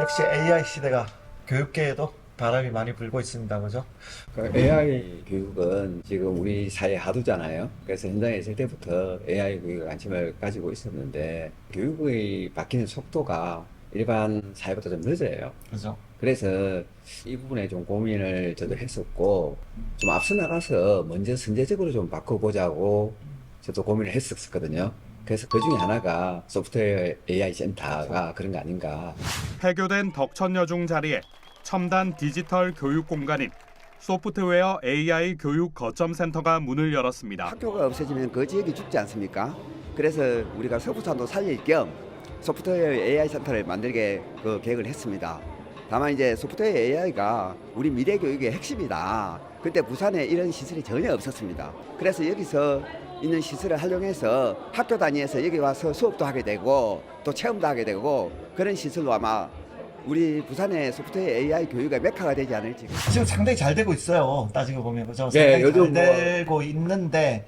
역시 AI 시대가 교육계에도 바람이 많이 불고 있습니다. 그죠? 그 AI 교육은 지금 우리 사회 하도잖아요. 그래서 현장에 있을 때부터 AI 교육에 관심을 가지고 있었는데 교육의 바뀌는 속도가 일반 사회보다 좀 늦어요. 그죠? 그래서 이 부분에 좀 고민을 저도 했었고 좀 앞서 나가서 먼저 선제적으로 좀 바꿔보자고 저도 고민을 했었거든요. 그래서 그 중에 하나가 소프트웨어 AI 센터가 그런 거 아닌가. 폐교된 덕천여중 자리에 첨단 디지털 교육 공간인 소프트웨어 AI 교육 거점 센터가 문을 열었습니다. 학교가 없어지면 그 지역이 죽지 않습니까? 그래서 우리가 서부산도 살릴 겸 소프트웨어 AI 센터를 만들게 그 계획을 했습니다. 다만 이제 소프트웨어 AI가 우리 미래 교육의 핵심이다. 그때 부산에 이런 시설이 전혀 없었습니다. 그래서 여기서 있는 시설을 활용해서 학교 다니면서 여기 와서 수업도 하게 되고 또 체험도 하게 되고 그런 시설로 아마 우리 부산의 소프트웨어 AI 교육의 메카가 되지 않을지. 지금 상당히 잘 되고 있어요. 따지고 보면 그죠? 네, 상당히 요즘 잘 뭐- 되고 있는데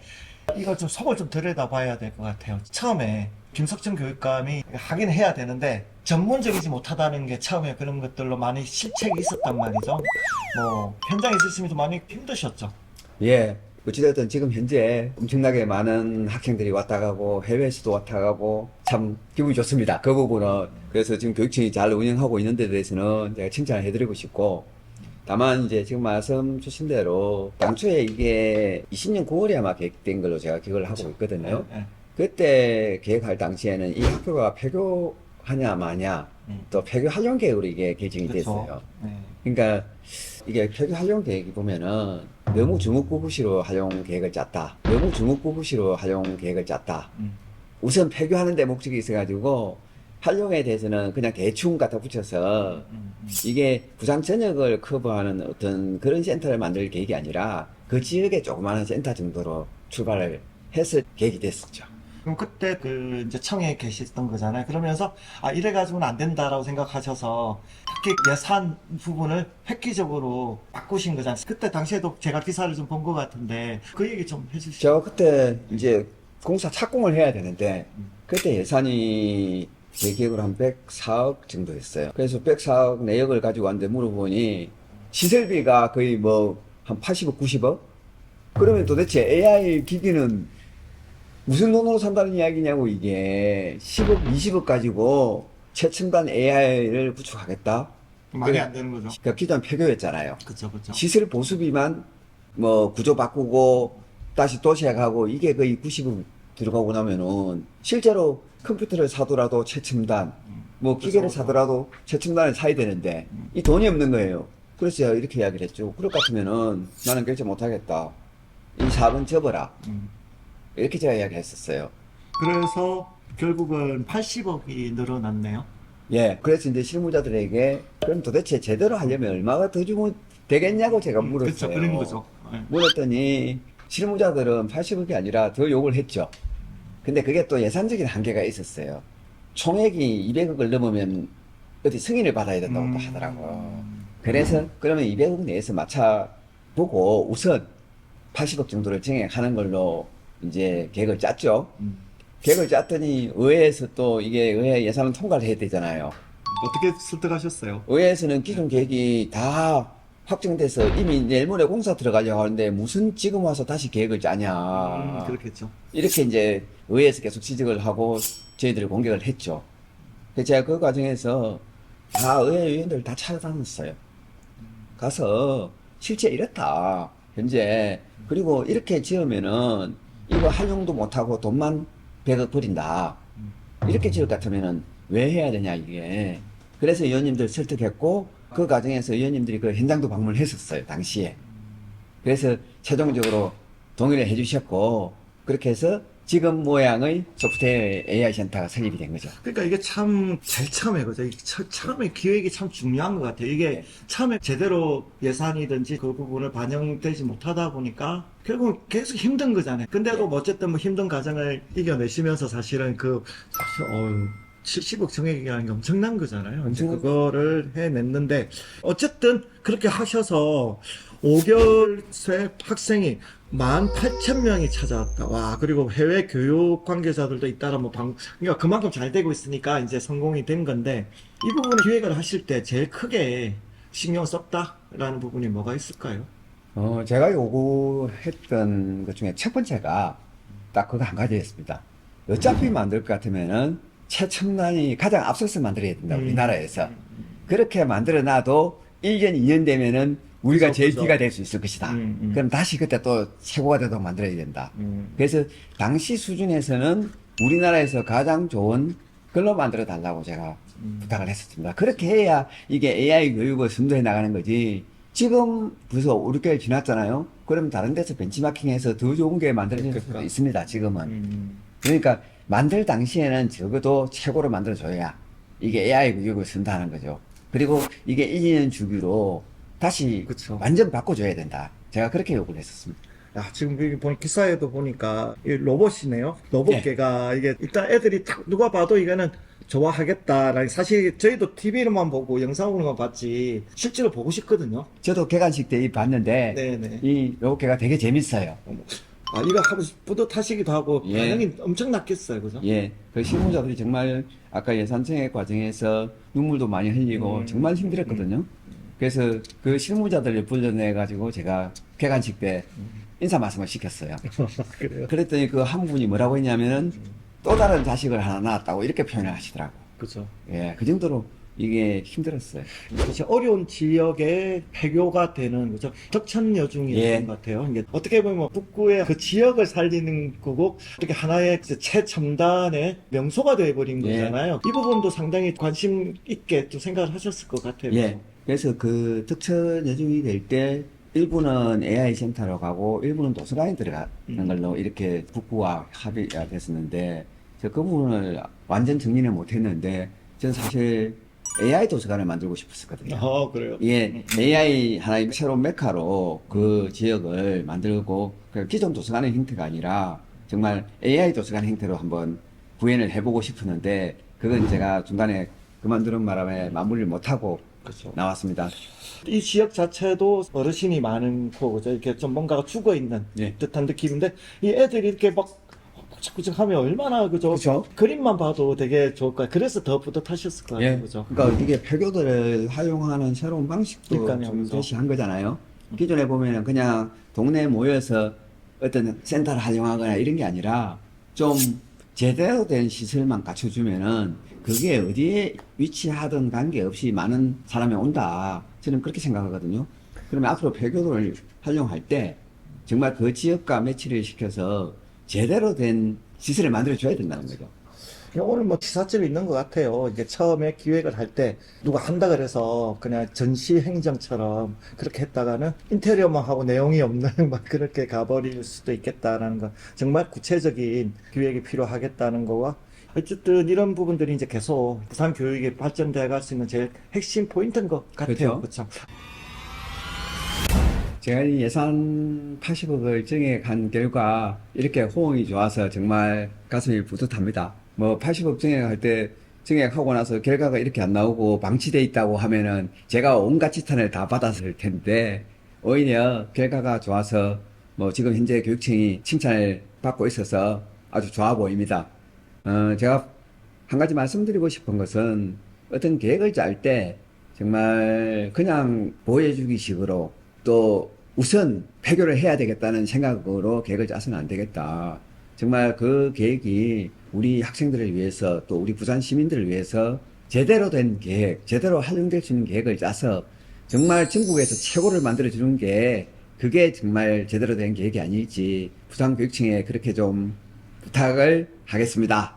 이걸 좀 속을 좀 들여다봐야 될 것 같아요. 처음에 김석준 교육감이 하긴 해야 되는데 전문적이지 못하다는 게 처음에 그런 것들로 많이 실책이 있었단 말이죠. 뭐 현장에 있으시면 좀 많이 힘드셨죠. 예. 어찌됐든 지금 현재 엄청나게 많은 학생들이 왔다 가고 해외에서도 왔다 가고 참 기분이 좋습니다. 그 부분은. 그래서 지금 교육청이 잘 운영하고 있는 데 대해서는 제가 칭찬을 해드리고 싶고 다만 이제 지금 말씀 주신 대로 당초에 이게 20년 9월에 아마 계획된 걸로 제가 기억을 하고 있거든요. 네, 네. 그때 계획할 당시에는 이 학교가 폐교하냐 마냐 음. 또 폐교 활용 계획으로 이게 결정이 그쵸. 됐어요. 네. 그러니까 이게 폐교 활용 계획이 보면은 너무 주목구구시로 활용 계획을 짰다. 너무 주목구구시로 활용 계획을 짰다. 음. 우선 폐교하는 데 목적이 있어가지고 활용에 대해서는 그냥 대충 갖다 붙여서 음, 음. 이게 부산 전역을 커버하는 어떤 그런 센터를 만들 계획이 아니라 그 지역의 조그마한 센터 정도로 출발을 해서 계획이 됐었죠. 그럼 그때 그 이제 청에 계셨던 거잖아요. 그러면서 아 이래 가지고는 안 된다라고 생각하셔서 특히 예산 부분을 획기적으로 바꾸신 거잖아요. 그때 당시에도 제가 기사를 좀 본 것 같은데 그 얘기 좀 해주시죠. 제가 그때 이제 공사 착공을 해야 되는데 그때 예산이 제 기억으로 한 104억 정도 됐어요. 그래서 104억 내역을 가지고 왔는데 물어보니 시설비가 거의 뭐 한 80억, 90억? 그러면 도대체 AI 기기는 무슨 돈으로 산다는 이야기냐고 이게 10억, 20억 가지고 최첨단 AI를 구축하겠다? 말이 안 되는 거죠. 그러니까 기존 폐교였잖아요. 그렇죠, 그렇죠. 시설 보수비만 뭐 구조 바꾸고 다시 도시락하고 이게 거의 90억 들어가고 나면은 실제로 컴퓨터를 사더라도 최첨단 뭐 기계를 그렇죠. 사더라도 최첨단을 사야 되는데 이 돈이 없는 거예요. 그래서 제가 이렇게 이야기를 했죠. 그럴 것 같으면은 나는 결제 못 하겠다. 이 사업은 접어라. 음. 이렇게 제가 이야기를 했었어요. 그래서 결국은 80억이 늘어났네요. 예. 그래서 이제 실무자들에게 그럼 도대체 제대로 하려면 얼마가 더 주면 되겠냐고 제가 그렇죠, 물었어요. 그런 거죠. 네. 물었더니 실무자들은 80억이 아니라 더 욕을 했죠. 근데 그게 또 예산적인 한계가 있었어요. 총액이 200억을 넘으면 어디 승인을 받아야 된다고 또 음. 하더라고요. 그래서 그러면 200억 내에서 맞춰보고 우선 80억 정도를 증액하는 걸로 이제 계획을 짰죠. 음. 계획을 짰더니 의회에서 또 이게 의회 예산을 통과를 해야 되잖아요. 어떻게 설득하셨어요? 의회에서는 기존 계획이 다 확정돼서 이미 내일 모레 공사 들어가려고 하는데 무슨 지금 와서 다시 계획을 짜냐. 음, 그렇겠죠. 이렇게 이제 의회에서 계속 지적을 하고 저희들이 공격을 했죠. 그래서 제가 그 과정에서 다 의회 의원들 다 찾아다녔어요. 가서 실제 이렇다. 현재. 그리고 이렇게 지으면은 이거 활용도 못하고 돈만 100억 버린다. 이렇게 지을 것 같으면은 왜 해야 되냐 이게. 그래서 의원님들 설득했고 그 과정에서 의원님들이 그 현장도 방문을 했었어요. 당시에. 그래서 최종적으로 동의를 해주셨고 그렇게 해서 지금 모양의 소프트웨어 AI 센터가 설립이 된 거죠. 그러니까 이게 참 제일 처음에 그죠. 처, 처음에 기획이 참 중요한 것 같아요. 이게 처음에 제대로 예산이든지 그 부분을 반영되지 못하다 보니까 결국 계속 힘든 거잖아요. 근데도 뭐 어쨌든 뭐 힘든 과정을 이겨내시면서 사실은 그 사실 어유 70억 정액이라는 게 엄청난 거잖아요. 이제 엄청난 그거를 해냈는데 어쨌든 그렇게 하셔서 5개월 새 학생이 18,000명이 찾아왔다. 와, 그리고 해외 교육 관계자들도 잇따라 뭐 방, 그러니까 그만큼 잘 되고 있으니까 이제 성공이 된 건데, 이 부분을 기획을 하실 때 제일 크게 신경 썼다라는 부분이 뭐가 있을까요? 어, 제가 요구했던 것 중에 첫 번째가 딱 그거 한 가지였습니다. 어차피 만들 것 같으면은 최첨단이 가장 앞서서 만들어야 된다, 음. 우리나라에서. 그렇게 만들어 놔도 1년, 2년 되면은 우리가 그죠, 제일 그죠. 뒤가 될수 있을 것이다. 음, 음. 그럼 다시 그때 또 최고가 되도록 만들어야 된다. 음. 그래서 당시 수준에서는 우리나라에서 가장 좋은 걸로 만들어 달라고 제가 음. 부탁을 했었습니다. 그렇게 해야 이게 AI 교육을 선도해 나가는 거지. 지금 벌써 5, 6개월 지났잖아요. 그럼 다른 데서 벤치마킹해서 더 좋은 게 만들어질 수도 그러니까. 있습니다. 지금은. 음. 그러니까 만들 당시에는 적어도 최고로 만들어줘야 이게 AI 교육을 선도하는 거죠. 그리고 이게 1, 2년 주기로 다시 그쵸. 완전 바꿔줘야 된다. 제가 그렇게 요구를 했었습니다. 야, 지금 여기 보니 기사에도 보니까 이 로봇이네요. 로봇계가 이게 일단 애들이 딱 누가 봐도 이거는 좋아하겠다. 사실 저희도 TV로만 보고 영상으로만 봤지 실제로 보고 싶거든요. 저도 개관식 때 봤는데 네네. 이 로켓가 되게 재밌어요. 아, 이거 하면서 뿌듯하시기도 하고 예. 반응이 엄청 났겠어요. 그죠? 예, 그 실무자들이 정말 아까 예산청의 과정에서 눈물도 많이 흘리고 음. 정말 힘들었거든요. 그래서 그 실무자들을 불러내 가지고 제가 개관식 때 인사 말씀을 시켰어요. 그래요. 그랬더니 그 한 분이 뭐라고 했냐면은 또 다른 자식을 하나 낳았다고 이렇게 표현을 하시더라고. 그죠. 예, 그 정도로 이게 힘들었어요. 사실 어려운 지역에 폐교가 되는 그죠 덕천여중이 예. 되는 것 같아요. 이게 어떻게 보면 북구의 그 지역을 살리는 거고 이렇게 하나의 이제 최첨단의 명소가 되어버린 예. 거잖아요. 이 부분도 상당히 관심 있게 좀 생각을 하셨을 것 같아요. 예. 그래서 그 특천 여중이 될 때 일부는 AI 센터로 가고 일부는 도서관에 들어가는 음. 걸로 이렇게 북부와 합의가 됐었는데 저그 부분을 완전 정리는 못했는데 저는 사실 AI 도서관을 만들고 싶었었거든요. 어 그래요. 예, AI 하나의 새로운 메카로 그 지역을 만들고 그 기존 도서관의 형태가 아니라 정말 AI 도서관 형태로 한번 구현을 해보고 싶었는데 그건 제가 중간에 그만두는 바람에 마무리를 못하고 그렇죠. 나왔습니다. 이 지역 자체도 어르신이 많고 그죠 이렇게 좀 뭔가가 죽어 있는 예. 듯한 느낌인데 이 애들이 이렇게 막 꾸적꾸적 하면 얼마나 그죠? 그죠. 그림만 봐도 되게 좋을 거예요. 그래서 더 뿌듯하셨을. 예. 그죠? 그러니까 이게 폐교들을 활용하는 새로운 방식도 그러니까요, 좀 그죠. 제시한 거잖아요. 기존에 보면은 그냥 동네에 모여서 어떤 센터를 활용하거나 이런 게 아니라 좀 제대로 된 시설만 갖춰주면은 그게 어디에 위치하든 관계없이 많은 사람이 온다. 저는 그렇게 생각하거든요. 그러면 앞으로 폐교도를 활용할 때 정말 그 지역과 매치를 시켜서 제대로 된 시설을 만들어줘야 된다는 거죠. 오늘 뭐 지사점이 있는 것 같아요. 이게 처음에 기획을 할 때 누가 한다 그래서 그냥 전시 행정처럼 그렇게 했다가는 인테리어만 하고 내용이 없는 막 그렇게 가버릴 수도 있겠다라는 거. 정말 구체적인 기획이 필요하겠다는 거와 어쨌든 이런 부분들이 이제 계속 부산 교육이 발전돼 갈 수 있는 제일 핵심 포인트인 것 같아요. 그렇죠. 제가 이 예산 80억을 정액한 결과 이렇게 호응이 좋아서 정말 가슴이 뿌듯합니다. 뭐 80억 정액할 때 정액하고 나서 결과가 이렇게 안 나오고 방치돼 있다고 하면은 제가 온갖 지탄을 다 받았을 텐데 오히려 결과가 좋아서 뭐 지금 현재 교육청이 칭찬을 받고 있어서 아주 좋아 보입니다. 어, 제가 한 가지 말씀드리고 싶은 것은 어떤 계획을 짤 때 정말 그냥 보여주기 식으로 또 우선 폐교를 해야 되겠다는 생각으로 계획을 짜서는 안 되겠다. 정말 그 계획이 우리 학생들을 위해서 또 우리 부산 시민들을 위해서 제대로 된 계획, 제대로 활용될 수 있는 계획을 짜서 정말 전국에서 최고를 만들어주는 게 그게 정말 제대로 된 계획이 아닐지 부산교육청에 그렇게 좀 부탁을 하겠습니다.